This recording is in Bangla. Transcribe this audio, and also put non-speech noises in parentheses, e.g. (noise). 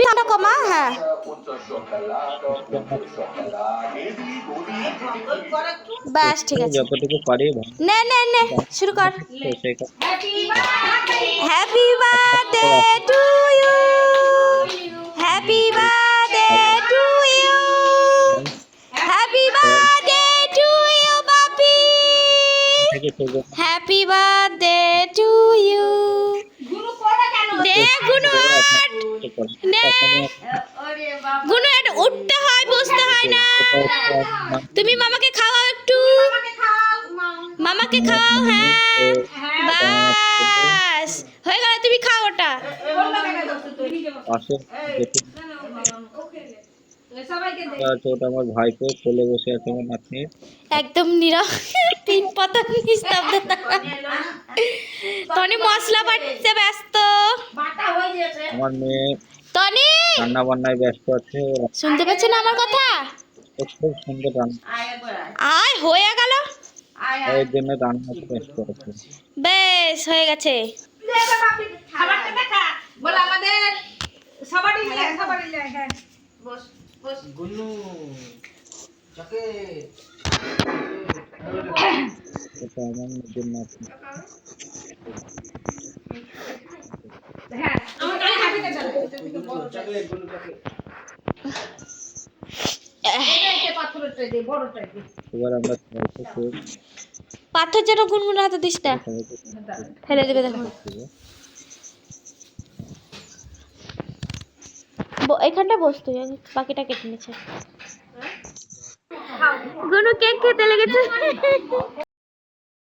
তুমি দামটা কমা হ্যাঁ ব্যাস ঠিক আছে যতটুকু পারি ভালো নে নে নে শুরু কর তো সেই কাজ- happy birthday to you happy birthday to you happy birthday to you Bapi থেকে থেকে হ্যাপি বার্থডে গুনু আট তো করে। নে গুনু আট উঠতে হয় বসতে হয় না। তুমি মামাকে খাওয়াও একটু। মামাকে খাওয়াও হ্যাঁ। বাস। হয়ে গেল তুমি খাও ওটা। আমার কোলে বসে আছে আমার একদম নীরব। তিন পাতা নিস্তব্ধতা। (laughs) মশলা বাটতে ব্যস্ত আমার মেয়ে টনি রান্না বান্নায় ব্যস্ত আছে। শুনতে পাচ্ছেন আমার কথা? খুব সুন্দর রান্না আয় হয়ে গেল? এর জন্য রান্নাতে ব্যস্ত আছে। বেশ হয়ে গেছে। বল আমাদের সবারই সবারই হ্যাঁ। বস বস। এটা আমার নিজের পাথর যেন গুনগুন হাতে দিস না। ফেলে দেবে দেখো। এখানটা বসতো বাকিটা কেটে নিচ্ছে। গুনু কেক খেতে লেগেছে।